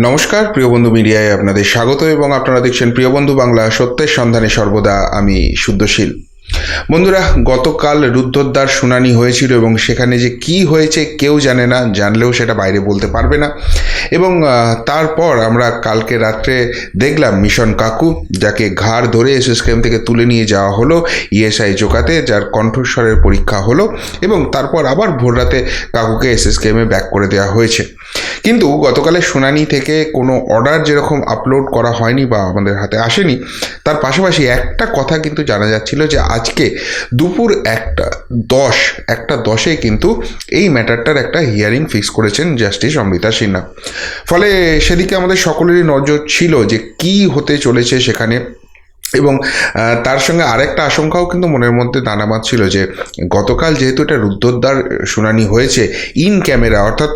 নমস্কার, প্রিয় বন্ধু মিডিয়ায় আপনাদের স্বাগত এবং আপনারা দেখছেন প্রিয় বন্ধু বাংলা সত্যের সন্ধানে সর্বদা আমি শুদ্ধশীল। বন্ধুরা, গতকাল রুদ্ধদ্বার শুনানি হয়েছিল এবং সেখানে যে কি হয়েছে কেউ জানে না, জানলেও সেটা বাইরে বলতে পারবে না। এবং তারপর আমরা কালকে রাত্রে দেখলাম মিশন কাকু, যাকে ঘাড় ধরে এসএসকেএম থেকে তুলে নিয়ে যাওয়া হলো ইএসআই জোকাতে যার কণ্ঠস্বরের পরীক্ষা হলো এবং তারপর আবার ভোররাতে কাকুকে এসএসকেএমে ব্যাক করে দেওয়া হয়েছে। কিন্তু গতকালের শুনানি থেকে কোনো অর্ডার যেরকম আপলোড করা হয়নি বা আমাদের হাতে আসেনি, তার পাশাপাশি একটা কথা কিন্তু জানা যাচ্ছিল যে আজকে দুপুর একটা, দশ, একটা দশে কিন্তু এই ম্যাটারটার একটা হিয়ারিং ফিক্স করেছেন জাস্টিস অমৃতা সিনহা। ফলে সেদিকে আমাদের সকলেরই নজর ছিল যে কি হতে চলেছে সেখানে। এবং তার সঙ্গে আরেকটা আশঙ্কাও কিন্তু মনের মধ্যে দানা বাঁধছিল যে, গতকাল যেহেতু এটা রুদ্ধদ্বার শুনানি হয়েছে ইন ক্যামেরা অর্থাৎ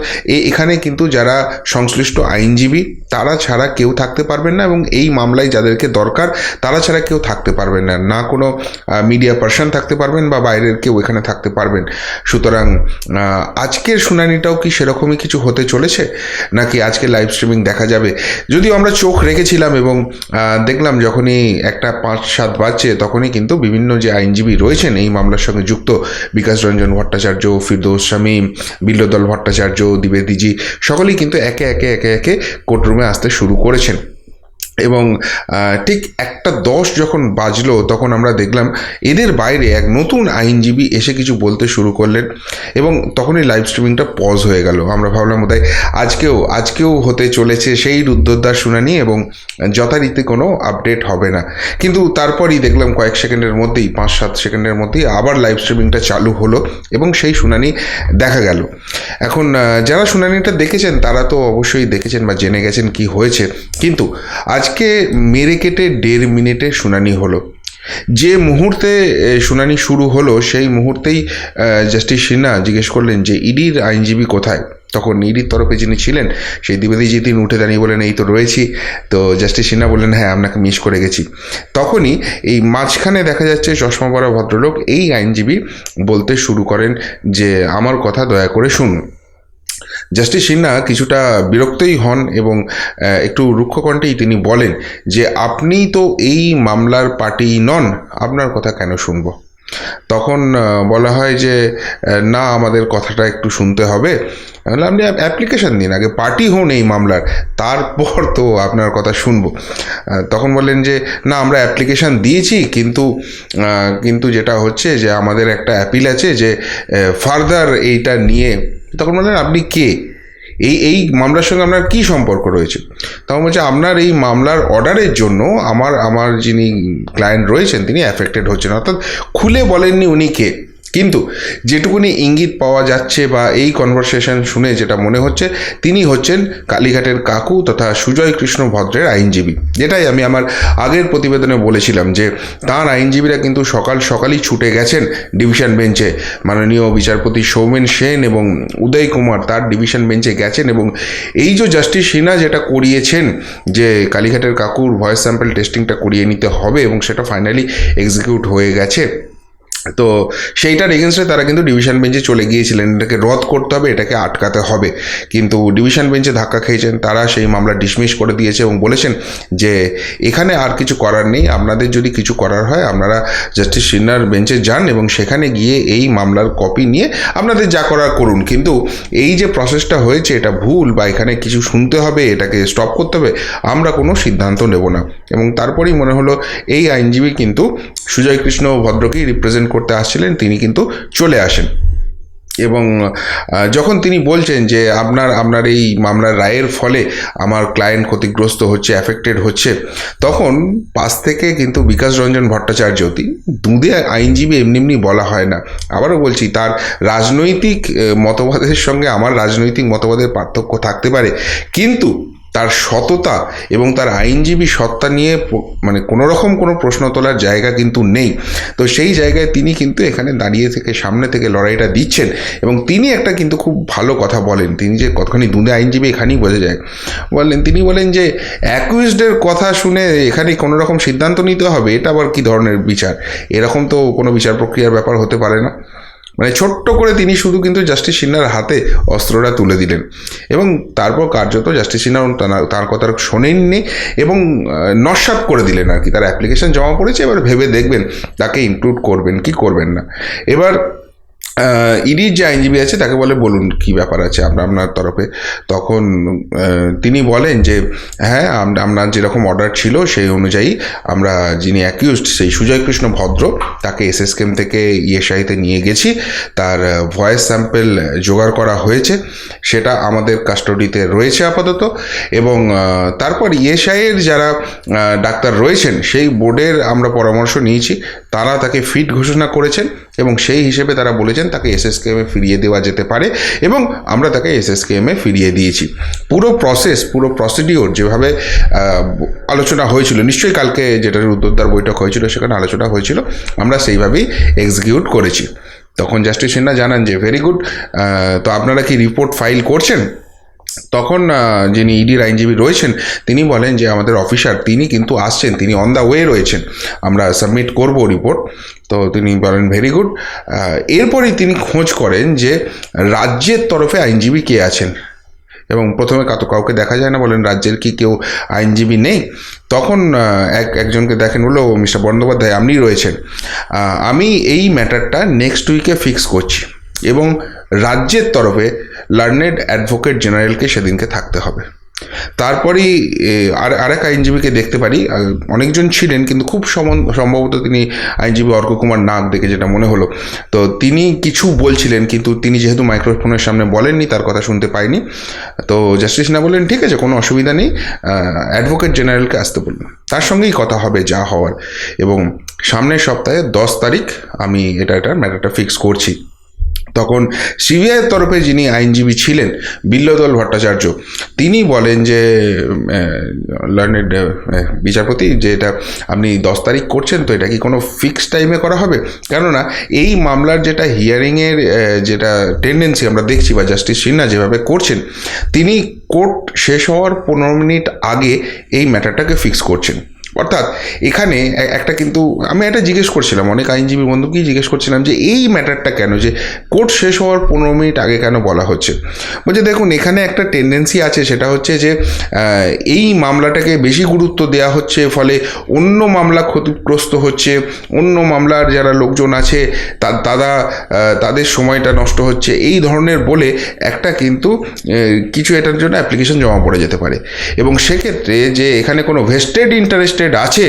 এখানে কিন্তু যারা সংশ্লিষ্ট আইনজীবী, তারা ছাড়া কেউ থাকতে পারবেন না এবং এই মামলায় যাদেরকে দরকার, তারা ছাড়া কেউ থাকতে পারবেন না। না কোনো মিডিয়া পার্সন থাকতে পারবেন বা বাইরের কেউ এখানে থাকতে পারবেন। সুতরাং আজকের শুনানিটাও কি সেরকমই কিছু হতে চলেছে? নাকি আজকে লাইভ স্ট্রিমিং দেখা যাবে? যদিও আমরা চোখ রেখেছিলাম এবং দেখলাম যখনই একটা পাঁচ, সাত বাজছে, তখনই কিন্তু বিভিন্ন যে আইনজীবী রয়েছেন এই মামলার সঙ্গে যুক্ত বিকাশ রঞ্জন ভট্টাচার্য, ফিরদৌস স্বামী বিল্লদল ভট্টাচার্য, দ্বিবেদীজি, সকলেই কিন্তু একে একে একে একে কোর্টরুমে আসতে শুরু করেছেন। এবং ঠিক একটা দশ যখন বাজলো, তখন আমরা দেখলাম এদের বাইরে এক নতুন আইনজীবী এসে কিছু বলতে শুরু করলেন এবং তখনই লাইভ স্ট্রিমিংটা পজ হয়ে গেল। আমরা ভাবলাম বোধহয় আজকেও আজকেও হতে চলেছে সেই রুদ্ধদ্বার শুনানি এবং যথারীতি কোনো আপডেট হবে না। কিন্তু তারপরই দেখলাম কয়েক সেকেন্ডের মধ্যেই, পাঁচ সাত সেকেন্ডের মধ্যেই আবার লাইভ স্ট্রিমিংটা চালু হলো এবং সেই শুনানি দেখা গেল। এখন যারা শুনানিটা দেখেছেন, তারা তো অবশ্যই দেখেছেন বা জেনে গেছেন কি হয়েছে। কিন্তু আজকে মেরে কেটে দেড় মিনিটে শুনানি হলো। যে মুহূর্তে শুনানি শুরু হলো, সেই মুহূর্তেই জাস্টিস সিনহা জিজ্ঞেস করলেন যে, ইডির আইনজীবী কোথায়? তখন ইডির তরফে যিনি ছিলেন, সেই দ্বিবেদীজি তিনি উঠে দাঁড়িয়ে বলেন এই তো রয়েছি। তো জাস্টিস সিনহা বললেন হ্যাঁ আপনাকে মিস করে গেছি। তখনই এই মাঝখানে দেখা যাচ্ছে চশমা পরা ভদ্রলোক এই আইনজীবী বলতে শুরু করেন যে, আমার কথা দয়া করে শুনুন। জাস্টিস সিনহা কিছুটা বিরক্তই হন এবং একটু রুক্ষ কণ্ঠেই তিনি বলেন যে, আপনি তো এই মামলার পার্টি নন, আপনার কথা কেন শুনব? তখন বলা হয় যে না আমাদের কথাটা একটু শুনতে হবে। বললাম, আপনি অ্যাপ্লিকেশন দিন আগে পার্টি হন এই মামলার তারপর তো আপনার কথা শুনব। তখন বলেন যে না আমরা অ্যাপ্লিকেশন দিয়েছি কিন্তু কিন্তু যেটা হচ্ছে যে আমাদের একটা অ্যাপিল আছে যে ফার্দার এইটা নিয়ে তখন বললেন আপনি কে? এই এই মামলার সঙ্গে আপনার কী সম্পর্ক রয়েছে? তখন বলছে, আপনার এই মামলার অর্ডারের জন্য আমার আমার যিনি ক্লায়েন্ট রয়েছেন, তিনি অ্যাফেক্টেড হচ্ছেন। অর্থাৎ খুলে বলেননি উনি কে। কিন্তু যেটুকুনি ইঙ্গিত পাওয়া যাচ্ছে বা এই কনভারসেশন শুনে যেটা মনে হচ্ছে, তিনি হচ্ছেন কালীঘাটের কাকু তথা সুজয় কৃষ্ণ ভদ্রের আইনজীবী। যেটাই আমি আমার আগের প্রতিবেদনে বলেছিলাম যে, তার আইনজীবীরা কিন্তু সকাল সকালই ছুটে গেছেন ডিভিশন বেঞ্চে। মাননীয় বিচারপতি সৌমেন সেন এবং উদয় কুমার তার ডিভিশন বেঞ্চে গেছেন এবং এই যে জাস্টিস সিনহা যেটা করিয়েছেন যে, কালীঘাটের কাকুর ভয়েস স্যাম্পল টেস্টিংটা করিয়ে নিতে হবে এবং সেটা ফাইনালি এক্সিকিউট হয়ে গেছে। তো সেইটার এগেনস্টে তারা কিন্তু ডিভিশন বেঞ্চে চলে গিয়েছিলেন। এটাকে রদ করতে হবে, এটাকে আটকাতে হবে। কিন্তু ডিভিশন বেঞ্চে ধাক্কা খেয়েছেন, তারা সেই মামলা ডিসমিস করে দিয়েছে এবং বলেছেন যে, এখানে আর কিছু করার নেই, আপনাদের যদি কিছু করার হয়, আপনারা জাস্টিস সিনহার বেঞ্চে যান এবং সেখানে গিয়ে এই মামলার কপি নিয়ে আপনাদের যা করার করুন। কিন্তু এই যে প্রসেসটা হয়েছে, এটা ভুল বা এখানে কিছু শুনতে হবে, এটাকে স্টপ করতে হবে, আমরা কোনো সিদ্ধান্ত নেব না। এবং তারপরেই মনে হলো, এই আইনজীবী কিন্তু সুজয় কৃষ্ণ ভদ্রকেই রিপ্রেজেন্ট করতে আসছিলেন, তিনি কিন্তু চলে আসেন। এবং যখন তিনি বলছেন যে আপনার আপনার এই মামলার রায়ের ফলে আমার ক্লায়েন্ট ক্ষতিগ্রস্ত হচ্ছে অ্যাফেক্টেড হচ্ছে, তখন পাশ থেকে কিন্তু বিকাশ রঞ্জন ভট্টাচার্য তিনি দুধে আইনজীবী এমনি এমনি বলা হয় না। আবারও বলছি, তার রাজনৈতিক মতবাদের সঙ্গে আমার রাজনৈতিক মতবাদের পার্থক্য থাকতে পারে। কিন্তু তার সততা এবং তার আইনজীবী সত্তা নিয়ে মানে কোনো রকম কোনো প্রশ্ন তোলার জায়গা কিন্তু নেই। তো সেই জায়গায় তিনি কিন্তু এখানে দাঁড়িয়ে থেকে, সামনে থেকে লড়াইটা দিচ্ছেন এবং তিনি একটা কিন্তু খুব ভালো কথা বলেন। তিনি যে কতখানি দুঁদে আইনজীবী এখানেই বোঝা যায়। বললেন তিনি বলেন যে অ্যাকুইজডের কথা শুনে এখানে কোনো রকম সিদ্ধান্ত নিতে হবে, এটা আবার কী ধরনের বিচার? এরকম তো কোনো বিচার প্রক্রিয়ার ব্যাপার হতে পারে না। মানে ছোট্ট করে তিনি শুধু কিন্তু জাস্টিস সিনহার হাতে অস্ত্রটা তুলে দিলেন। এবং তারপর কার্যত জাস্টিস সিনহা তার- কথা শোনেননি এবং নস্বাত করে দিলেন আর কি। তার অ্যাপ্লিকেশন জমা পড়েছে, এবার ভেবে দেখবেন, তাকে ইনক্লুড করবেন, কি করবেন না। এবার ইডির যে আইনজীবী আছে তাকে বলে, বলুন কি ব্যাপার আছে আপনার আপনার তরফে? তখন তিনি বলেন যে হ্যাঁ আপনার যেরকম অর্ডার ছিল সেই অনুযায়ী আমরা যিনি অ্যাকিউজড সেই সুজয় কৃষ্ণ ভদ্র, তাকে এসএসকেম থেকে ইএসআইতে নিয়ে গেছি। তার ভয়েস স্যাম্পেল জোগাড় করা হয়েছে। সেটা আমাদের কাস্টডিতে রয়েছে আপাতত এবং তারপর ইএসআইয়ের যারা ডাক্তার রয়েছেন, সেই বোর্ডের আমরা পরামর্শ নিয়েছি। তারা তাকে ফিট ঘোষণা করেছেন। এবং সেই হিসেবে তারা বলেছেন তাকে এসএসকেএমে ফিরিয়ে দেওয়া যেতে পারে এবং আমরা তাকে এসএসকেএমে ফিরিয়ে দিয়েছি। পুরো প্রসেস পুরো প্রসিডিওর যেভাবে আলোচনা হয়েছিল, নিশ্চয়ই কালকে যেটা উদ্যোক্তার বৈঠক হয়েছিল সেখানে আলোচনা হয়েছিল, আমরা সেইভাবেই এক্সিকিউট করেছি। তখন জাস্টিস সিনহা জানান যে ভেরি গুড তো আপনারা কি রিপোর্ট ফাইল করছেন? তখন যিনি ইডির আইনজীবী রয়েছেন, তিনি বলেন যে, আমাদের অফিসার তিনি কিন্তু আসছেন, তিনি অন দ্য ওয়ে রয়েছেন। আমরা সাবমিট করব রিপোর্ট তো তিনি বলেন ভেরি গুড এরপরেই তিনি খোঁজ করেন যে রাজ্যের তরফে আইনজীবী কে আছেন। এবং প্রথমে কাউকে দেখা যায় না, বলেন, রাজ্যের কি কেউ আইনজীবী নেই? তখন এক, একজনকে দেখেন বলল মিস্টার বন্দ্যোপাধ্যায় আপনি রয়েছেন। আমি এই ম্যাটারটা নেক্সট উইকে ফিক্স করছি এবং রাজ্যের তরফে লার্নেড অ্যাডভোকেট জেনারেলকে সেদিনকে থাকতে হবে। তারপরেই আর, আরেক আইনজীবীকে দেখতে পারি অনেকজন ছিলেন, কিন্তু খুব সম- সম্ভবত তিনি আইনজীবী অর্ক কুমার নাগ দেখে যেটা মনে হলো। তো তিনি কিছু বলছিলেন, কিন্তু তিনি যেহেতু মাইক্রোফোনের সামনে বলেননি, তার কথা শুনতে পাইনি। তো জাস্টিস না বললেন, ঠিক আছে, কোনো অসুবিধা নেই অ্যাডভোকেট জেনারেলকে আসতে বলুন। তার সঙ্গেই কথা হবে, যা হওয়ার। এবং সামনের সপ্তাহে দশ তারিখ আমি এটা এটা ম্যাটারটা ফিক্স করছি। তখন সিবিআইয়ের তরফে যিনি আইনজীবী ছিলেন, বিল্লদল ভট্টাচার্য, তিনি বলেন যে লার্নেড বিচারপতি, যে এটা আপনি দশ তারিখ করছেন তো এটা কি কোনো ফিক্স টাইমে করা হবে? কেননা এই মামলার যেটা হিয়ারিংয়ের যেটা টেন্ডেন্সি আমরা দেখছি বা জাস্টিস সিনহা যেভাবে করছেন, তিনি কোর্ট শেষ হওয়ার পনেরো মিনিট আগে এই ম্যাটারটাকে ফিক্স করছেন। অর্থাৎ এখানে একটা কিন্তু আমি একটা জিজ্ঞেস করছিলাম, অনেক আইনজীবী বন্ধুকেই জিজ্ঞেস করছিলাম যে এই ম্যাটারটা কেন, যে কোর্ট শেষ হওয়ার পনেরো মিনিট আগে কেন বলা হচ্ছে? বলছে, দেখুন, এখানে একটা টেন্ডেন্সি আছে, সেটা হচ্ছে যে এই মামলাটাকে বেশি গুরুত্ব দেওয়া হচ্ছে, ফলে অন্য মামলা ক্ষতিগ্রস্ত হচ্ছে, অন্য মামলার যারা লোকজন আছে তারা তাদের সময়টা নষ্ট হচ্ছে। এই ধরনের বলে একটা কিন্তু কিছু এটার জন্য অ্যাপ্লিকেশন জমা পড়ে যেতে পারে। এবং সেক্ষেত্রে যে এখানে কোনো ভেস্টেড ইন্টারেস্টেড আছে?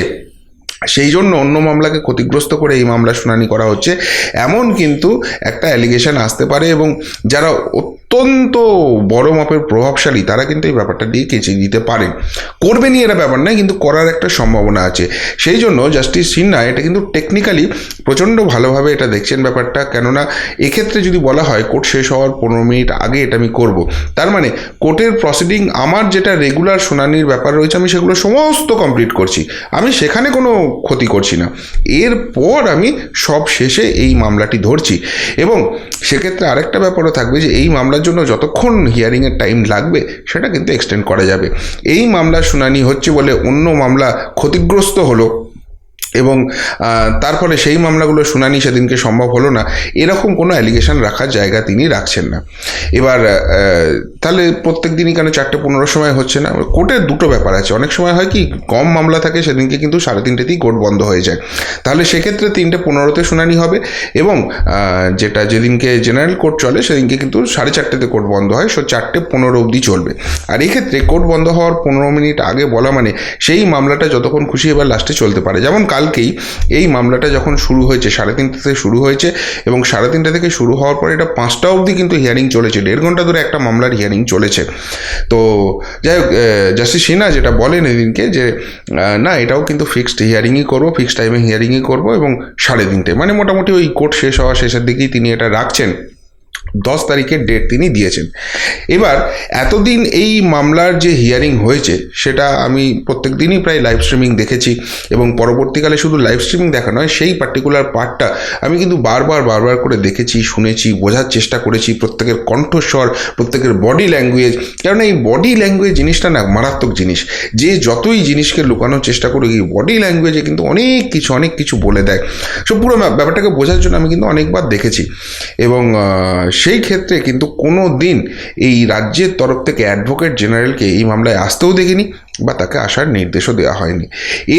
সেই জন্য অন্য মামলাকে ক্ষতিগ্রস্ত করে এই মামলা শুনানি করা হচ্ছে। এমন কিন্তু একটা অ্যালিগেশন আসতে পারে এবং যারা অত্যন্ত বড় মাপের প্রভাবশালী, তারা কিন্তু এই ব্যাপারটা দিয়ে কেচে দিতে পারে। করবেনই এরা ব্যাপার নয়, কিন্তু করার একটা সম্ভাবনা আছে। সেই জন্য জাস্টিস সিনহা এটা কিন্তু টেকনিক্যালি প্রচণ্ড ভালোভাবে এটা দেখছেন ব্যাপারটা, কেননা এক্ষেত্রে যদি বলা হয় কোর্ট শেষ হওয়ার পনেরো মিনিট আগে এটা আমি করব। তার মানে কোর্টের প্রসিডিং আমার যেটা রেগুলার শুনানির ব্যাপার রয়েছে, আমি সেগুলো সমস্ত কমপ্লিট করছি। আমি সেখানে কোনো ক্ষতি করছি না। এরপর আমি সব শেষে এই মামলাটি ধরছি। এবং সেক্ষেত্রে আরেকটা ব্যাপারও থাকবে যে, এই মামলার জন্য যতক্ষণ হিয়ারিংয়ের টাইম লাগবে, সেটা কিন্তু এক্সটেন্ড করা যাবে। এই মামলার শুনানি হচ্ছে বলে অন্য মামলা ক্ষতিগ্রস্ত হলো। এবং আহ, তার ফলে সেই মামলাগুলো শুনানি সেদিনকে সম্ভব হলো না। এরকম কোনো অ্যালিগেশন রাখার জায়গা তিনি রাখছেন না। এবার তাহলে প্রত্যেক দিনই কেন চারটে পনেরো সময় হচ্ছে না? কোর্টের দুটো ব্যাপার আছে। অনেক সময় হয় কি কম মামলা থাকে সেদিনকে কিন্তু সাড়ে তিনটেতেই কোর্ট বন্ধ হয়ে যায়। তাহলে সেক্ষেত্রে তিনটে পনেরোতে শুনানি হবে এবং যেটা যেদিনকে জেনারেল কোর্ট চলে সেদিনকে কিন্তু সাড়ে চারটেতে কোর্ট বন্ধ হয় সো চারটে পনেরো অবধি চলবে। আর এক্ষেত্রে কোর্ট বন্ধ হওয়ার পনেরো মিনিট আগে বলা মানে সেই মামলাটা যতক্ষণ খুশি এবার লাস্টে চলতে পারে। যেমন কালকেই এই মামলাটা যখন শুরু হয়েছে, সাড়ে তিনটে থেকে শুরু হয়েছে এবং সাড়ে তিনটে থেকে শুরু হওয়ার পরে এটা পাঁচটা অবধি কিন্তু হিয়ারিং চলেছে। দেড় ঘণ্টা ধরে একটা মামলার হিয়ারিং চলেছে। তো যাই হোক জাস্টিস সিনহা যেটা বলেন এদিনকে যে না, এটাও কিন্তু ফিক্সড হিয়ারিংই করব ফিক্সড টাইমে হিয়ারিংই করব এবং সাড়ে তিনটে। মানে মোটামুটি ওই কোর্ট শেষ হওয়া শেষের দিকেই তিনি এটা রাখছেন। দশ তারিখের ডেট তিনি দিয়েছেন। এবার এতদিন এই মামলার যে হিয়ারিং হয়েছে, সেটা আমি প্রত্যেক দিনই প্রায় লাইভ স্ট্রিমিং দেখেছি এবং পরবর্তীকালে শুধু লাইভ স্ট্রিমিং দেখা নয়, সেই পার্টিকুলার পার্টটা আমি কিন্তু বারবার বারবার করে দেখেছি, শুনেছি, বোঝার চেষ্টা করেছি প্রত্যেকের কণ্ঠস্বর, প্রত্যেকের বডি ল্যাঙ্গুয়েজ কারণ এই বডি ল্যাঙ্গুয়েজ জিনিসটা না মারাত্মক জিনিস। যে যতই জিনিসকে লুকানোর চেষ্টা করুক, এই বডি ল্যাঙ্গুয়েজে কিন্তু অনেক কিছু অনেক কিছু বলে দেয়। সো পুরো ব্যাপারটাকে বোঝার জন্য আমি কিন্তু অনেকবার দেখেছি। এবং সেই ক্ষেত্রে কিন্তু কোনো দিন এই রাজ্যের তরফ থেকে অ্যাডভোকেট জেনারেলকে এই মামলায় আসতেও দেখিনি বা তাকে আসার নির্দেশও দেওয়া হয়নি।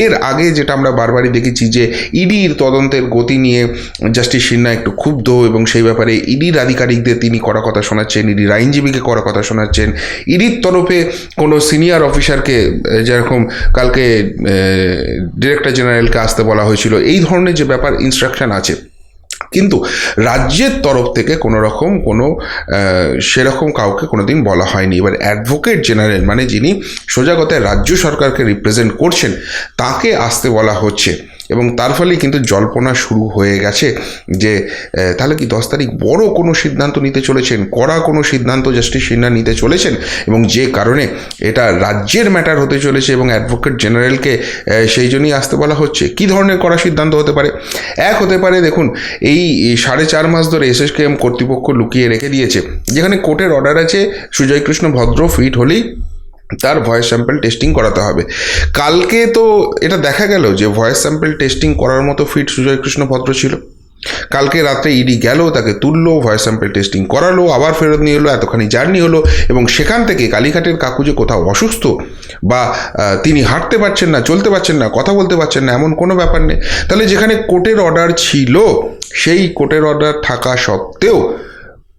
এর আগে যেটা আমরা বারবারই দেখেছি যে ইডির তদন্তের গতি নিয়ে জাস্টিস সিনহা একটু ক্ষুব্ধ এবং সেই ব্যাপারে ইডির আধিকারিকদের তিনি করা কথা শোনাচ্ছেন, ইডির আইনজীবীকে করা কথা শোনাচ্ছেন। ইডির তরফে কোনো সিনিয়র অফিসারকে যেরকম কালকে ডিরেক্টর জেনারেলকে আসতে বলা হয়েছিল। এই ধরনের যে ব্যাপার ইনস্ট্রাকশন আছে কিন্তু রাজ্যের তরফ থেকে কোনো রকম কোনো সেরকম কাউকে কোনো দিন বলা হয়নি। এবার অ্যাডভোকেট জেনারেল মানে যিনি সোজা কথায় রাজ্য সরকারকে রিপ্রেজেন্ট করছেন, তাকে আসতে বলা হচ্ছে। এবং তার ফলেই কিন্তু জল্পনা শুরু হয়ে গেছে যে তাহলে কি দশ তারিখ বড় কোনো সিদ্ধান্ত নিতে চলেছেন? কড়া কোনো সিদ্ধান্ত জাস্টিস সিনহা নিতে চলেছেন? এবং যে কারণে এটা রাজ্যের ম্যাটার হতে চলেছে এবং অ্যাডভোকেট জেনারেলকে সেই জন্যই আসতে বলা হচ্ছে। কী ধরনের কড়া সিদ্ধান্ত হতে পারে? এক হতে পারে, দেখুন, এই সাড়ে চার মাস ধরে এসএসকেএম কর্তৃপক্ষ লুকিয়ে রেখে দিয়েছে। যেখানে কোর্টের অর্ডার আছে সুজয় কৃষ্ণ ভদ্র ফিট হলেই তার ভয়েস স্যাম্পল টেস্টিং করাতে হবে। কালকে তো এটা দেখা গেল যে ভয়েস স্যাম্পল টেস্টিং করার মতো ফিট সুজয় কৃষ্ণ ভদ্র ছিল। কালকে রাত্রে ইডি গেল, তাকে তুললো ভয়েস স্যাম্পল টেস্টিং করালো, আবার ফেরত নিয়ে এলো, এতখানি জার্নি হলো এবং সেখান থেকে কালীঘাটের কাকু যে কোথাও অসুস্থ বা তিনি হাঁটতে পারছেন না, চলতে পারছেন না, কথা বলতে পারছেন না, এমন কোনো ব্যাপার নেই। তাহলে যেখানে কোর্টের অর্ডার ছিল, সেই কোর্টের অর্ডার থাকা সত্ত্বেও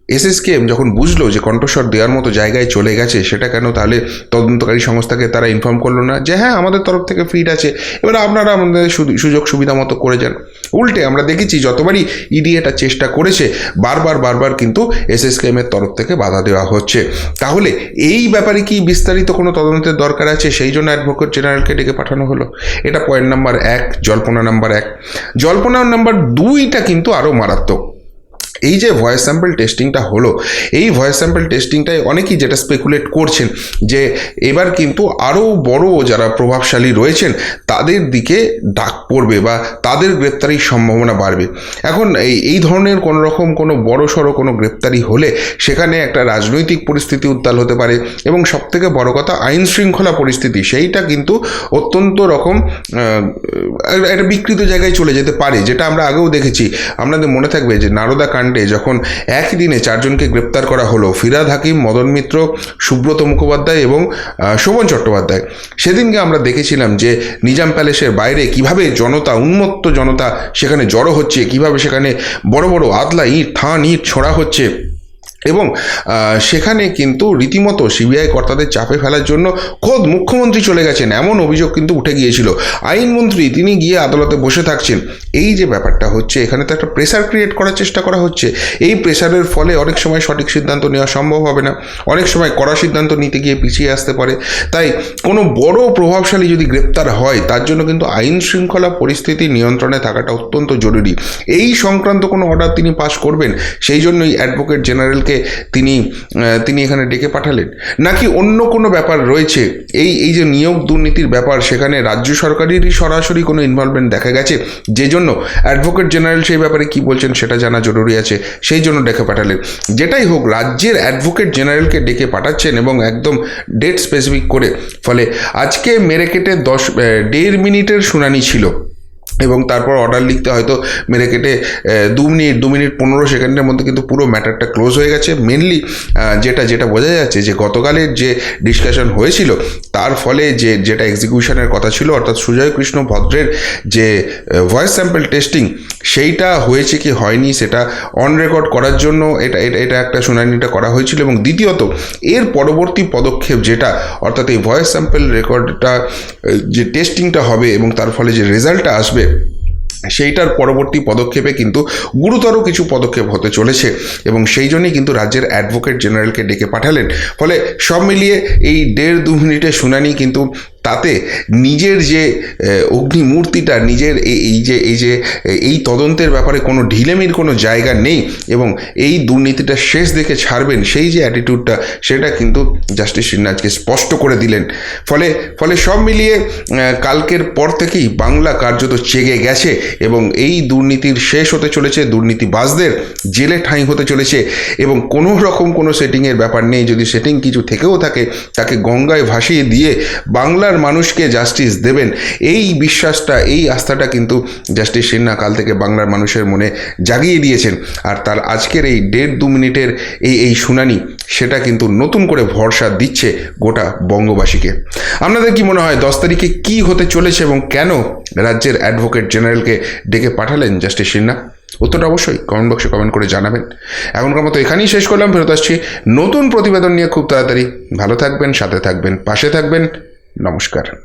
এসএসকেএম যখন বুঝলো যে কণ্ঠস্বর দেওয়ার মতো জায়গায় চলে গেছে, সেটা কেন তাহলে তদন্তকারী সংস্থাকে তারা ইনফর্ম করল না? যে হ্যাঁ আমাদের তরফ থেকে ফিট আছে। এবার আপনারা আমাদের সুযোগ সুবিধা মতো করে যান। উল্টে আমরা দেখেছি যতবারই ইডি এটা চেষ্টা করেছে, বারবার বারবার কিন্তু এসএসকেএমের তরফ থেকে বাধা দেওয়া হচ্ছে। তাহলে এই ব্যাপারে কি বিস্তারিত কোনো তদন্তের দরকার আছে? সেই জন্য অ্যাডভোকেট জেনারেলকে ডেকে পাঠানো হলো। এটা পয়েন্ট নাম্বার এক, জল্পনা নাম্বার এক। জল্পনা নাম্বার দুইটা কিন্তু আরও মারাত্মক। এই যে ভয়েস স্যাম্পল টেস্টিংটা হলো, এই ভয়েস স্যাম্পল টেস্টিংটায় অনেকেই যেটা স্পেকুলেট করছেন যে এবার কিন্তু আরও বড় যারা প্রভাবশালী রয়েছেন, তাদের দিকে ডাক পড়বে বা তাদের গ্রেপ্তারির সম্ভাবনা বাড়বে। এখন এই এই ধরনের কোনো রকম কোনো বড় সড়ো কোনো গ্রেপ্তারি হলে সেখানে একটা রাজনৈতিক পরিস্থিতি উত্তাল হতে পারে এবং সবথেকে বড় কথা আইন শৃঙ্খলা পরিস্থিতি, সেইটা কিন্তু অত্যন্ত রকম একটা বিকৃত জায়গায় চলে যেতে পারে, যেটা আমরা আগেও দেখেছি। আপনাদের মনে থাকবে যে নারদা কাণ্ডে যখন একই দিনে চারজনকে গ্রেপ্তার করা হলো, ফিরাদ হাকিম, মদন মিত্র, সুব্রত মুখোপাধ্যায় এবং শোভন চট্টোপাধ্যায়। সেদিনকে আমরা দেখেছিলাম যে নিজাম প্যালেসের বাইরে কীভাবে জনতা, উন্মত্ত জনতা সেখানে জড়ো হচ্ছে, কীভাবে সেখানে বড় বড় আদলা ইট, থান ইট ছোড়া হচ্ছে। এবং সেখানে কিন্তু রীতিমতো সিবিআই কর্তাদের চাপে ফেলার জন্য খোদ মুখ্যমন্ত্রী চলে গেছেন। এমন অভিযোগ কিন্তু উঠে গিয়েছিল। আইনমন্ত্রী তিনি গিয়ে আদালতে বসে থাকছেন। এই যে ব্যাপারটা হচ্ছে, এখানে তো একটা প্রেসার ক্রিয়েট করার চেষ্টা করা হচ্ছে। এই প্রেসারের ফলে অনেক সময় সঠিক সিদ্ধান্ত নেওয়া সম্ভব হবে না। অনেক সময় কড়া সিদ্ধান্ত নিতে গিয়ে পিছিয়ে আসতে পারে। তাই কোনো বড় প্রভাবশালী যদি গ্রেপ্তার হয়, তার জন্য কিন্তু আইন শৃঙ্খলা পরিস্থিতি নিয়ন্ত্রণে থাকাটা অত্যন্ত জরুরি। এই সংক্রান্ত কোনো অর্ডার তিনি পাশ করবেন, সেই জন্যই অ্যাডভোকেট জেনারেলকে তিনি তিনি এখানে ডেকে পাঠালেন। নাকি অন্য কোনো ব্যাপার রয়েছে? এই এই যে নিয়োগ দুর্নীতির ব্যাপার, সেখানে রাজ্য সরকারেরই সরাসরি কোনো ইনভলভমেন্ট দেখা গেছে? যে জন্য অ্যাডভোকেট জেনারেল সেই ব্যাপারে কি বলছেন সেটা জানা জরুরি আছে, সেই জন্য ডেকে পাঠালেন। যেটাই হোক, রাজ্যের অ্যাডভোকেট জেনারেলকে ডেকে পাঠাচ্ছেন এবং একদম ডেট স্পেসিফিক করে, ফলে আজকে মেরে কেটে দশ দেড় মিনিটের শুনানি ছিল। এবং তারপর অর্ডার লিখতে হয়তো মেরে কেটে দু মিনিট দু মিনিট পনেরো সেকেন্ডের মধ্যে কিন্তু পুরো ম্যাটারটা ক্লোজ হয়ে গেছে। মেনলি যেটা যেটা বোঝা যাচ্ছে যে গতকালের যে ডিসকাশন হয়েছিল, তার ফলে যে, যেটা এক্সিকিউশনের কথা ছিল, অর্থাৎ সুজয় কৃষ্ণ ভদ্রের যে ভয়েস স্যাম্পল টেস্টিং সেইটা হয়েছে কি হয়নি, সেটা অন রেকর্ড করার জন্য এটা এটা একটা শুনানিটা করা হয়েছিল। এবং দ্বিতীয়ত, এর পরবর্তী পদক্ষেপ যেটা, অর্থাৎ এই ভয়েস স্যাম্পল রেকর্ডটা যে টেস্টিংটা হবে এবং তার ফলে যে রেজাল্টটা আসবে সেইটার পরবর্তী পদক্ষেপে কিন্তু গুরুতর কিছু পদক্ষেপ হতে চলেছে এবং সেই জন্যই কিন্তু রাজ্যের অ্যাডভোকেট জেনারেলকে ডেকে পাঠালেন। ফলে সব মিলিয়ে এই দেড় দু মিনিটের শুনানি কিন্তু তাতে নিজের যে অগ্নিমূর্তিটা, নিজের এই যে এই যে এই তদন্তের ব্যাপারে কোনো ঢিলেমির কোনো জায়গা নেই এবং এই দুর্নীতিটা শেষ দেখে ছাড়বেন, সেই যে অ্যাটিটিউডটা সেটা কিন্তু জাস্টিস সিনহা আজকে স্পষ্ট করে দিলেন। ফলে ফলে সব মিলিয়ে কালকের পর থেকেই বাংলা কার্যত চেগে গেছে এবং এই দুর্নীতির শেষ হতে চলেছে দুর্নীতিবাজদের জেলে ঠাঁই হতে চলেছে এবং কোনো রকম কোনো সেটিংয়ের ব্যাপার নেই। যদি সেটিং কিছু থেকেও থাকে, তাকে গঙ্গায় ভাসিয়ে দিয়ে বাংলার মানুষকে জাস্টিস দেবেন, এই বিশ্বাসটা, এই আস্থাটা কিন্তু জাস্টিস সিনহা কাল থেকে বাংলার মানুষের মনে জাগিয়ে দিয়েছেন। আর তার আজকের এই দেড় দু মিনিটের এই এই শুনানি, সেটা কিন্তু নতুন করে ভরসা দিচ্ছে গোটা বঙ্গবাসীকে। আপনাদের কি মনে হয়, দশ তারিখে কি হতে চলেছে এবং কেন রাজ্যের অ্যাডভোকেট জেনারেলকে ডেকে পাঠালেন জাস্টিস সিনহা? উত্তরটা অবশ্যই কমেন্ট বক্সে কমেন্ট করে জানাবেন। এখনকার মতো এখানেই শেষ করলাম, ফেরত আসছি নতুন প্রতিবেদন নিয়ে খুব তাড়াতাড়ি। ভালো থাকবেন, সাথে থাকবেন, পাশে থাকবেন। নমস্কার।